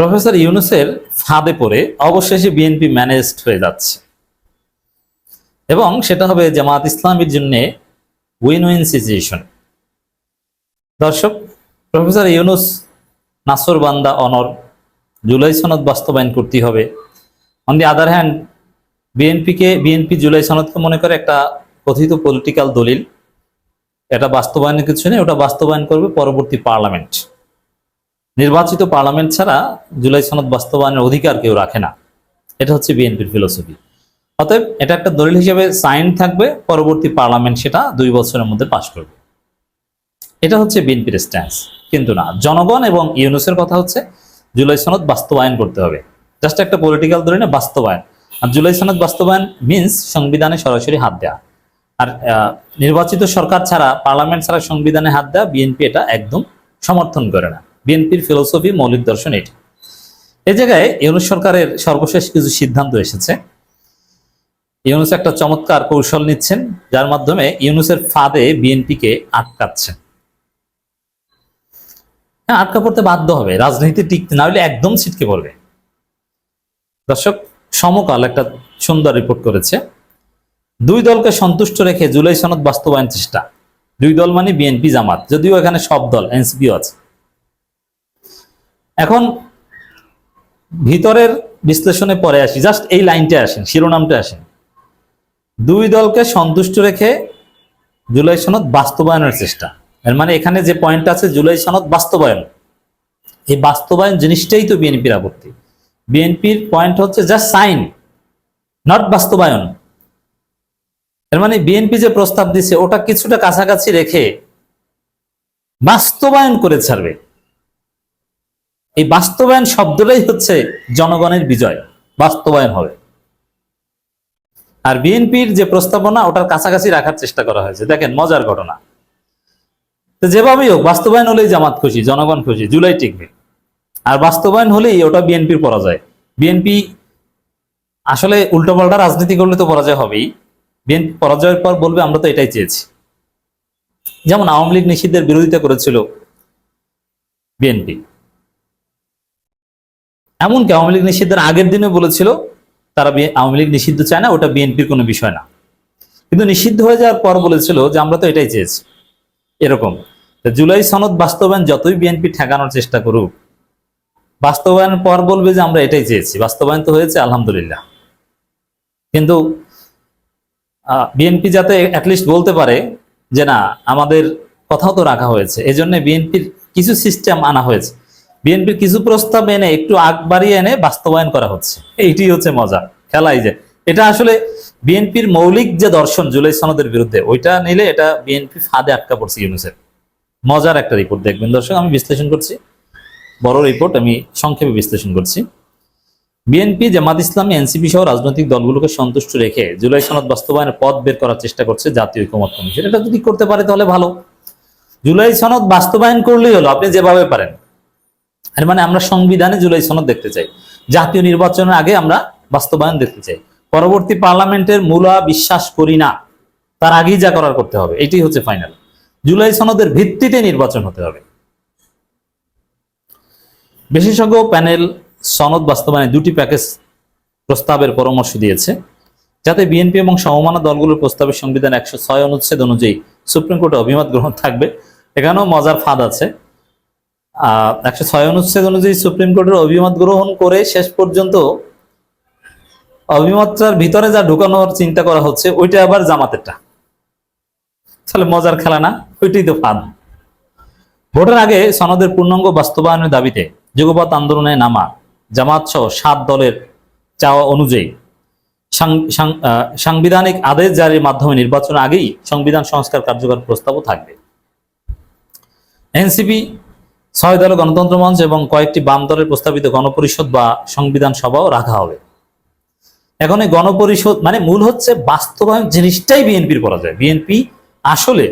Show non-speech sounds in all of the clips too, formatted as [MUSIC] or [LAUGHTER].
Professor ইউনুসের ফাঁদে পড়ে অবশেষে বিএনপি ম্যানেজড হয়ে যাচ্ছে। এবং সেটা হবে জামাত ইসলামের জন্য উইন উইন সিচুয়েশন দর্শক, প্রফেসর ইউনুস, নাসর বান্দা, অনর, জুলাই সনদ বাস্তবায়ন করতে হবে। অন দি আদার হ্যান্ড বিএনপিকে, বিএনপি জুলাই সনদকে মনে করে একটা কথিত পলিটিক্যাল দলিল। এটা বাস্তবায়নের কিছু নেই, ওটা বাস্তবায়ন করবে পরবর্তী পার্লামেন্ট। নির্বাচিত পার্লামেন্ট ছাড়া জুলাই সনদ বাস্তবায়নের অধিকার কেউ রাখে না। এটা হচ্ছে বিএনপির ফিলোসফি অতএব এটা একটা দলিল হিসেবে সাইন থাকবে, পরবর্তী পার্লামেন্ট সেটা দুই বছরের মধ্যে পাশ করবে। এটা হচ্ছে বিএনপির স্ট্যান্স কিন্তু না, জনগণ এবং ইউনুসের কথা হচ্ছে জুলাই সনদ বাস্তবায়ন করতে হবে। জাস্ট একটা পলিটিক্যাল দলিলে বাস্তবায়ন। আর জুলাই সনদ বাস্তবায়ন মিন্স সংবিধানে সরাসরি হাত দেওয়া আর নির্বাচিত সরকার ছাড়া, পার্লামেন্ট ছাড়া সংবিধানে হাত দেওয়া বিএনপি এটা একদম সমর্থন করে না। বিএনপির ফিলোসফি মৌলিক দর্শন এটি। এ জায়গায় ইউনুস সরকারের সর্বশেষ কিছু সিদ্ধান্ত এসেছে। ইউনুস একটা চমৎকার কৌশল নিচ্ছেন, যার মাধ্যমে ইউনুসের ফাঁদে বিএনপিকে আটকাচ্ছেন। হ্যাঁ আটকা পড়তে বাধ্য হবে, রাজনীতি টিকতে না হলে একদম ছিটকে পড়বে। দর্শক, সমকাল একটা সুন্দর রিপোর্ট করেছে। দুই দলকে সন্তুষ্ট রেখে জুলাই সনদ বাস্তবায়ন চেষ্টা। দুই দল মানে বিএনপি জামাত, যদিও এখানে সব দল, এনসিপিও আছে। এখন ভিতরের বিশ্লেষণে পরে আসি। জাস্ট এই লাইনটা আসেন, শিরোনামটা আসেন। দুই দলকে সন্তুষ্ট রেখে জুলাই সনদ বাস্তবায়নের চেষ্টা। এর মানে এখানে যে পয়েন্ট আছে, জুলাই সনদ বাস্তবায়ন। এই বাস্তবায়ন জিনিসটাই তো বিএনপির আপত্তি। বিএনপির পয়েন্ট হচ্ছে জাস্ট সাইন নট বাস্তবায়ন। এর মানে বিএনপি যে প্রস্তাব দিছে, ওটা কিছুটা কাছাকাছি রেখে বাস্তবায়ন করে ছাড়বে। এই বাস্তবায়ন শব্দটাই হচ্ছে জনগণের বিজয়। বাস্তবায়ন হবে। আর বিএনপির যে প্রস্তাবনা, ওটার কাছাকাছি রাখার চেষ্টা করা হয়েছে। দেখেন, মজার ঘটনা। তো যেভাবেই হোক, বাস্তবায়ন হলেই জামাত খুশি, জনগণ খুশি, জুলাই টিকবে। আর বাস্তবায়ন হলেই ওটা বিএনপির পরাজয়। বিএনপি আসলে উল্টোপাল্টা রাজনীতি করলে তো পরাজয় হবেই। বিএনপি পরাজয়ের পর বলবে, আমরা তো এটাই চেয়েছি। যেমন আওয়ামী লীগ নিষিদ্ধের বিরোধিতা করেছিল বিএনপি। এমনকি আওয়ামী লীগ নিষিদ্ধের আগের দিনে বলেছিল, তারা আওয়ামী লীগ নিষিদ্ধ চায় না, ওটা বিএনপির কোনো বিষয় না। কিন্তু নিষিদ্ধ হয়ে যাওয়ার পর বলেছিল যে আমরা তো এটাই চেয়েছি। এরকম। জুলাই সনদ বাস্তবায়ন যতই বিএনপি ঠেকানোর চেষ্টা করুক, বাস্তবায়নের পর বলবে যে আমরা এটাই চেয়েছি। বাস্তবায়ন তো হয়েছে, আলহামদুলিল্লাহ। কিন্তু বিএনপি যাতে অ্যাটলিস্ট বলতে পারে যে না, আমাদের কথাও তো রাখা হয়েছে। এই জন্য বিএনপির কিছু সিস্টেম আনা হয়েছে। বিএনপির কিছু প্রস্তাব এনে একটু আগ বাড়িয়ে এনে বাস্তবায়ন করা হচ্ছে। এইটি হচ্ছে মজা, খেলাই যে। এটা আসলে বিএনপির মৌলিক যে দর্শন জুলাই সনদের বিরুদ্ধে, ওইটা নিলে এটা বিএনপি ফাঁদে আটকা পড়ছে ইউনুসের। মজার একটা রিপোর্ট দেখবেন দর্শক, আমি বিশ্লেষণ করছি। বড় রিপোর্ট আমি সংক্ষেপে বিশ্লেষণ করছি। বিএনপি, জামাত ইসলামী, এনসিপি সহ রাজনৈতিক দলগুলোকে সন্তুষ্ট রেখে জুলাই সনদ বাস্তবায়নের পথ বের করার চেষ্টা করছে জাতীয় ঐকমত্য কমিশন। এটা যদি করতে পারে তাহলে ভালো। জুলাই সনদ বাস্তবায়ন করলেই হলো, আপনি যেভাবে পারেন। এর মানে আমরা সংবিধানে জুলাই সনদ দেখতে চাই। জাতীয় নির্বাচনের আগে আমরা বাস্তবায়ন দেখতে চাই। পরবর্তী পার্লামেন্টের মূলা বিশ্বাস করি না। তার আগেই যা করার করতে হবে, এটাই হচ্ছে ফাইনাল। জুলাই সনদের ভিত্তিতে নির্বাচন হতে হবে। বিশেষজ্ঞ প্যানেল সনদ বাস্তবায়নে দুটি প্যাকেজ প্রস্তাবের পরামর্শ দিয়েছে, যাতে বিএনপি এবং সমমানা দলগুলোর প্রস্তাবের সংবিধান একশো ছয় অনুচ্ছেদ অনুযায়ী সুপ্রিম কোর্টে অভিমত গ্রহণ থাকবে। এখানেও মজার ফাঁদ আছে। একশো ছয় অনুচ্ছেদ অনুযায়ী সুপ্রিম কোর্টের অভিমত গ্রহণ করে শেষ পর্যন্ত অভিমতটার ভিতরে যা ঢুকানোর চিন্তা করা হচ্ছে, ওইটা আবার জামাতেরটা। তাহলে মজার খেলা না? ওইটাই তো ফাঁদ ভোটের আগে সনদের পূর্ণাঙ্গ বাস্তবায়নের দাবিতে যুগপৎ আন্দোলনে নামা জামাত সহ সাত দলের চাওয়া অনুযায়ী সাংবিধানিক আদেশ জারির মাধ্যমে নির্বাচন আগেই সংবিধান সংস্কার কার্যকর প্রস্তাবও থাকবে। এনসিপি ছয় দল গণতন্ত্র মঞ্চ এবং কয়েকটি বাম দলের প্রস্তাবিত গণপরিষদ বা সংবিধান সভাও রাখা হবে। এখন এই গণপরিষদ মানে মূল হচ্ছে বাস্তবায়ন জিনিসটাই বিএনপির পরাজয়। বিএনপি আসলে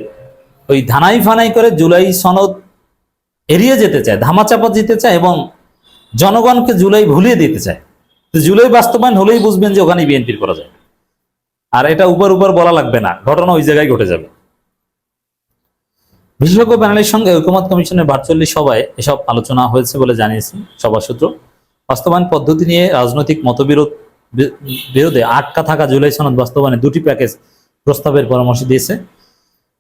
ওই ধানাই ফানাই করে জুলাই সনদ এড়িয়ে যেতে চায়, ধামাচাপা দিতে চায় এবং জনগণকে জুলাই ভুলিয়ে দিতে চায়। জুলাই বাস্তবায়ন হলেই বুঝবেন যে ওখানে বিএনপির পরাজয়। আর এটা উপর উপর বলা লাগবে না, ঘটনা ওই জায়গায় ঘটে যাবে। বিশেষজ্ঞ প্যানেলের সঙ্গে ঐকমত কমিশনের ভার্চুয়ালি সভায় এসব আলোচনা হয়েছে বলে জানিয়েছেন সভা সূত্র। বাস্তবায়ন পদ্ধতি নিয়ে রাজনৈতিক মতবিরোধ বিরোধে আটকা থাকা জুলাই সনদ বাস্তবায়নে দুটি প্যাকেজ প্রস্তাবের পরামর্শ দিয়েছে।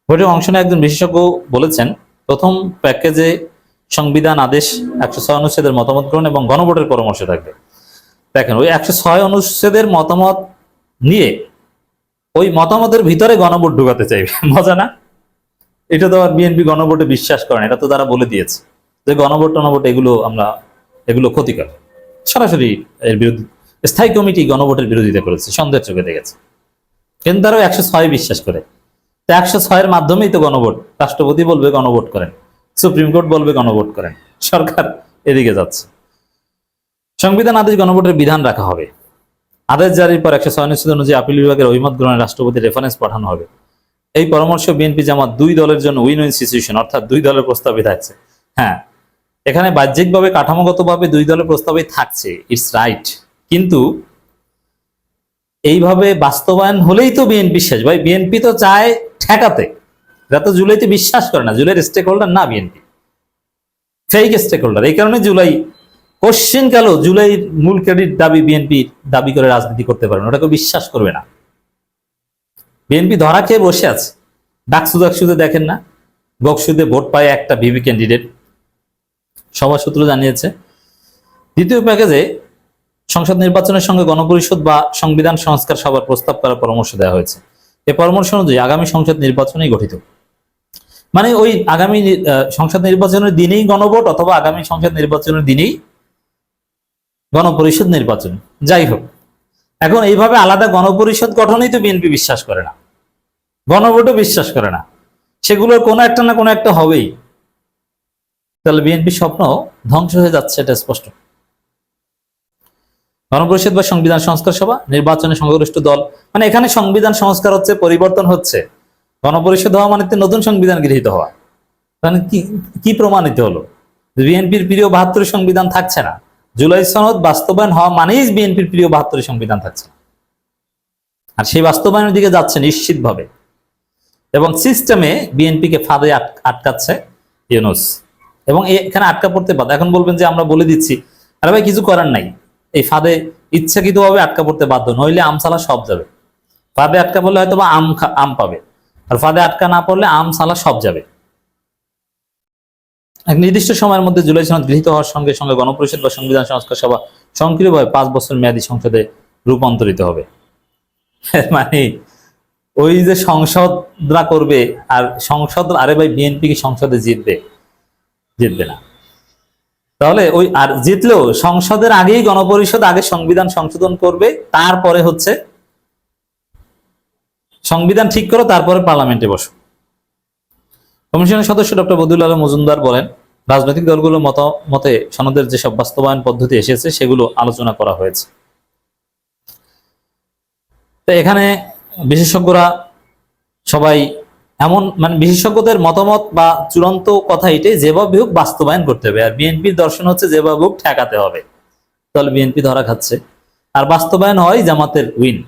ভোটে অংশ নেওয়া একজন বিশেষজ্ঞ বলেছেন, প্রথম প্যাকেজে সংবিধান আদেশ একশো ছয় অনুচ্ছেদের মতামত গ্রহণ এবং গণভোটের পরামর্শ থাকবে। দেখেন, ওই একশো ছয় অনুচ্ছেদের মতামত নিয়ে ওই মতামতের ভিতরে গণভোট ঢুকাতে চাইবে। মজা না? এটা তো আর বিএনপি গণভোটে বিশ্বাস করেন এটা তো তারা বলে দিয়েছে। যে গণভোট টনভোট এগুলো আমরা, এগুলো ক্ষতিকর। সরাসরি এর বিরুদ্ধে, স্থায়ী কমিটি গণভোটের বিরোধিতা করেছে, সন্দেহের চোখে দেখেছে। কিন্তু তারাও একশো ছয় বিশ্বাস করে। তো একশো ছয়ের মাধ্যমেই তো গণভোট, রাষ্ট্রপতি বলবে গণভোট করেন, সুপ্রিম কোর্ট বলবে গণভোট করেন, সরকার এদিকে যাচ্ছে। সংবিধান আদেশ গণভোটের বিধান রাখা হবে। আদেশ জারির পর একশো ছয় অনুচ্ছেদ অনুযায়ী আপিল বিভাগের অভিমত গ্রহণে রাষ্ট্রপতি রেফারেন্স পাঠানো হবে। এই পরামর্শ বিএনপি জামাত দুই দলের জন্য উইন উইন সিচুয়েশন অর্থাৎ দুই দলের প্রস্তাবে থাকছে। হ্যাঁ এখানে বাহ্যিকভাবে কাঠামোগতভাবে দুই দলের প্রস্তাবে থাকছে ইটস রাইট কিন্তু এইভাবে বাস্তবায়ন হলেই তো বিএনপি শেষ। ভাই, বিএনপি তো চায় ঠেকাতে। এরা তো জুলাইতে বিশ্বাস করে না, জুলাইয়ের স্টেক হোল্ডার না বিএনপি। ফেক স্টেক হোল্ডার এই কারণে জুলাই কোশ্চেন গেল, জুলাইয়ের মূল ক্রেডিট দাবি বিএনপি দাবি করে রাজনীতি করতে পারবে না, ওটাকে বিশ্বাস করবে না। বিএনপি ধরা খেয়ে বসে আছে। ডাকসু ডাকসুতে দেখেন না। বকসুদে ভোট পায় একটা ভিভি ক্যান্ডিডেট সভা সূত্র জানিয়েছে। দ্বিতীয় প্যাকেজে সংসদ নির্বাচনের সঙ্গে গণপরিষদ বা সংবিধান সংস্কার সভার প্রস্তাব করার পরামর্শ দেওয়া হয়েছে। এ পরামর্শ অনুযায়ী আগামী সংসদ নির্বাচনেই গঠিত। মানে ওই আগামী সংসদ নির্বাচনের দিনেই গণভোট অথবা আগামী সংসদ নির্বাচনের দিনেই গণপরিষদ নির্বাচন। যাই হোক এখন এইভাবে আলাদা গণপরিষদ গঠনেই তো বিএনপি বিশ্বাস করে না। গণভোটও বিশ্বাস করে না। সেগুলোর কোনো একটা না কোনো একটা হবেই। তাহলে বিএনপি স্বপ্ন ধ্বংস হয়ে যাচ্ছে, এটা স্পষ্ট। গণপরিষদ বা সংবিধান সংস্কার সভা, নির্বাচনে সংখ্যাগরিষ্ঠ দল মানে এখানে সংবিধান সংস্কার হচ্ছে, পরিবর্তন হচ্ছে। গণপরিষদ হওয়া মানে নতুন সংবিধান গৃহীত হওয়া। মানে কি কি প্রমাণিত হলো? বিএনপির প্রিয় বাহাত্তর সংবিধান থাকছে না। জুলাই সনদ বাস্তবায়ন হওয়া মানেই বিএনপির প্রিয় বাহাত্তর সংবিধান থাকছে। আর সেই বাস্তবায়নের দিকে যাচ্ছে নিশ্চিতভাবে। এবং সিস্টেমে বিএনপিকে ফাঁদে আটকাচ্ছে ইউনুস। এবং এখানে আটকা পড়তে বাধ্য এখন বলবেন যে আমরা বলে দিচ্ছি, আরে ভাই, কিছু করার নাই। এই ফাঁদে ইচ্ছাকৃতভাবে আটকা পড়তে বাধ্য, নইলে আমসালা সব যাবে। ফাঁদে আটকা পড়লে হয়তো বা আম আম পাবে। আর ফাঁদে আটকা না পড়লে আম সালা সব যাবে। এক নির্দিষ্ট সময়ের মধ্যে জুলাই সনদ গৃহীত হওয়ার সঙ্গে সঙ্গে গণপরিষদ বা সংবিধান সংস্কার সভা সক্রিয়ভাবে পাঁচ বছর মেয়াদী সংসদে রূপান্তরিত হবে। [LAUGHS] মানে ওই যে সংসদরা করবে আর সংসদ আরে ভাই বিএনপি কি সংসদে জিতবে? জিতবে না। তাহলে ওই আর জিতলেও সংসদের আগেই গণপরিষদ আগে সংবিধান সংশোধন করবে, তারপরে হচ্ছে সংবিধান ঠিক করো, তারপরে পার্লামেন্টে বসো। কমিশনের সদস্য ডক্টর বদুল আলম মজুমদার বলেন রাজনৈতিক দলগুলোর মত, মতে সনদের যেসব বাস্তবায়ন পদ্ধতি এসেছে, সেগুলো আলোচনা করা হয়েছে। তো এখানে বিশেষজ্ঞরা সবাই এমন মানে বিশেষজ্ঞদের মতামত বা চূড়ান্ত কথা এটাই, যেভাবে হোক বাস্তবায়ন করতে হবে। আর বিএনপির দর্শন হচ্ছে যেভাবে হোক ঠেকাতে হবে। তাহলে বিএনপি ধরা খাচ্ছে। আর বাস্তবায়ন হয় জামাতের উইন।